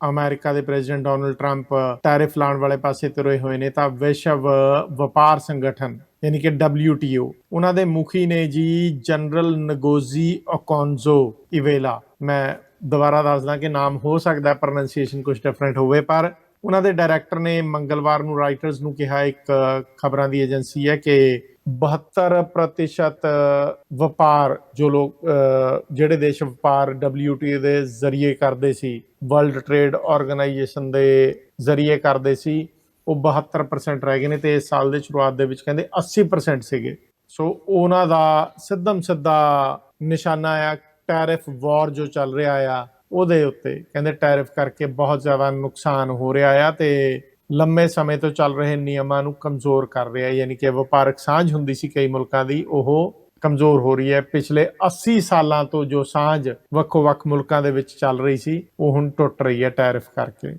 America ਦੇ president Donald Trump tariff ਲਾਉਣ ਵਾਲੇ ਪਾਸੇ ਤੁਰੇ ਹੋਏ ਨੇ, ਤਾਂ ਵਿਸ਼ਵ ਵਪਾਰ ਸੰਗਠਨ ਯਾਨੀ ਕਿ WTO ਉਹਨਾਂ ਦੇ ਮੁਖੀ ਨੇ ਜੀ ਜਨਰਲ ਨਗੋਜ਼ੀ ਓਕੋਨਜ਼ੋ ਇਵੇਲਾ। ਮੈਂ ਦੁਬਾਰਾ ਦੱਸਦਾ ਕਿ ਨਾਮ ਹੋ ਸਕਦਾ ਪ੍ਰੋਨਾਂਸੀਏਸ਼ਨ ਕੁਝ ਡਿਫਰੈਂਟ ਹੋਵੇ, ਪਰ ਉਹਨਾਂ ਦੇ ਡਾਇਰੈਕਟਰ ਨੇ ਮੰਗਲਵਾਰ ਨੂੰ ਰਾਈਟਰਸ ਨੂੰ ਕਿਹਾ, ਇੱਕ ਖਬਰਾਂ ਦੀ ਏਜੰਸੀ ਹੈ ਕਿ 72% ਵਪਾਰ ਜੋ ਲੋਕ ਜਿਹੜੇ ਦੇਸ਼ ਵਪਾਰ WTO ਦੇ ਜ਼ਰੀਏ ਕਰਦੇ ਸੀ ਵਰਲਡ ਟ੍ਰੇਡ ਆਰਗੇਨਾਈਜੇਸ਼ਨ ਦੇ ਜ਼ਰੀਏ ਕਰਦੇ ਸੀ, ਉਹ 72% ਰਹਿ ਗਏ ਨੇ ਤੇ ਇਸ ਸਾਲ ਦੇ ਸ਼ੁਰੂਆਤ ਦੇ ਵਿੱਚ ਕਹਿੰਦੇ 80% ਸੀਗੇ। ਸੋ ਉਹਨਾਂ ਦਾ ਸਿੱਧਮ ਸਿੱਧਾ ਨਿਸ਼ਾਨਾ ਆ ਟੈਰਿਫ ਵਾਰ ਜੋ ਚੱਲ ਰਿਹਾ ਆ, ਉਹਦੇ ਉੱਤੇ ਕਹਿੰਦੇ ਟੈਰਿਫ ਕਰਕੇ ਬਹੁਤ ਜ਼ਿਆਦਾ ਨੁਕਸਾਨ ਹੋ ਰਿਹਾ ਆ ਤੇ ਲੰਮੇ ਸਮੇਂ ਤੋਂ ਚੱਲ ਰਹੇ ਨਿਯਮਾਂ ਨੂੰ ਕਮਜ਼ੋਰ ਕਰ ਰਿਹਾ ਯਾਨੀ ਕਿ ਵਪਾਰਕ ਸਾਂਝ ਹੁੰਦੀ ਸੀ ਕਈ ਮੁਲਕਾਂ ਦੀ, ਉਹ ਕਮਜ਼ੋਰ ਹੋ ਰਹੀ ਹੈ। ਪਿਛਲੇ 80 ਸਾਲਾਂ ਤੋਂ ਜੋ ਸਾਂਝ ਵੱਖੋ-ਵੱਖ ਮੁਲਕਾਂ ਦੇ ਵਿੱਚ ਚੱਲ ਰਹੀ ਸੀ, ਉਹ ਹੁਣ ਟੁੱਟ ਰਹੀ ਹੈ ਟੈਰਿਫ ਕਰਕੇ।